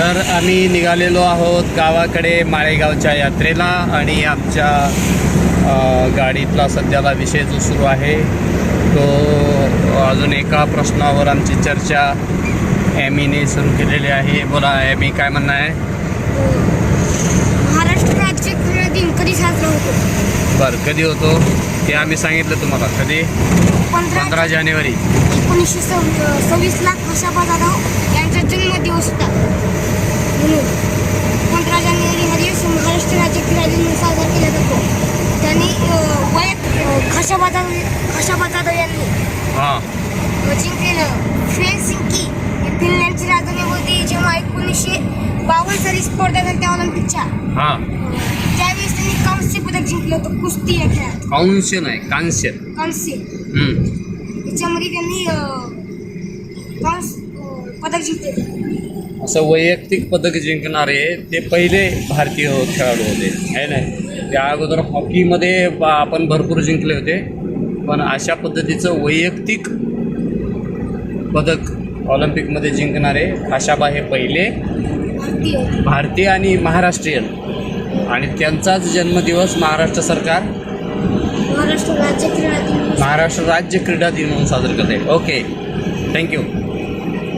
तर आम्ही निघालेलो आहोत गावाकडे माळेगावच्या यात्रेला आणि आमच्या गाडीतला सध्याला विषय जो सुरू आहे तो अजून एका प्रश्नावर आमची चर्चा ॲमीने सुरू केलेली आहे. बोला ॲमी काय म्हणणं आहे? महाराष्ट्र राज्य क्रीडा दिन कधी साजरा होतो? बरं कधी होतो? ते आम्ही सांगितलं तुम्हाला कधी? पंधरा जानेवारी. एकोणीसशे सव्व- सव्वीसला खशाबा जाधव यांचा जन्मदिवस होता म्हणून पंधरा जानेवारी हा दिवस महाराष्ट्र राज्य क्रीडा दिन म्हणून साजरा केला जातो त्यांनी अं, खशाबा जाधव यांनी? जिंकलेलं ही फिनलँडची राजधानी होती जेव्हा एकोणीसशे बावन्न साली स्पर्धा झाली त्या ऑलिम्पिकच्या हां. त्यावेळेस त्यांनी कांस्य पदक जिंकलं होतं कुस्ती या खेळात. कांस्य नाही कांस्य. कांस्य. हम्म. त्याच्यामध्ये त्यांनी पदक जिंकले. असं वैयक्तिक पदक जिंकणारे ते पहिले भारतीय खेळाडू होते आहे नाही त्या अगोदर हॉकीमध्ये बा- आपण भरपूर जिंकले होते. पण अशा पद्धतीचं वैयक्तिक पदक ऑलिम्पिकमध्ये जिंकणारे आशाबा हे पहिले भारतीय आणि महाराष्ट्रीयन. आणि त्यांचाच जन्मदिवस महाराष्ट्र सरकार महाराष्ट्र राज्य क्रीडा दिन महाराष्ट्र राज्य क्रीडा दिन म्हणून साजरा करते. ओके. थँक्यू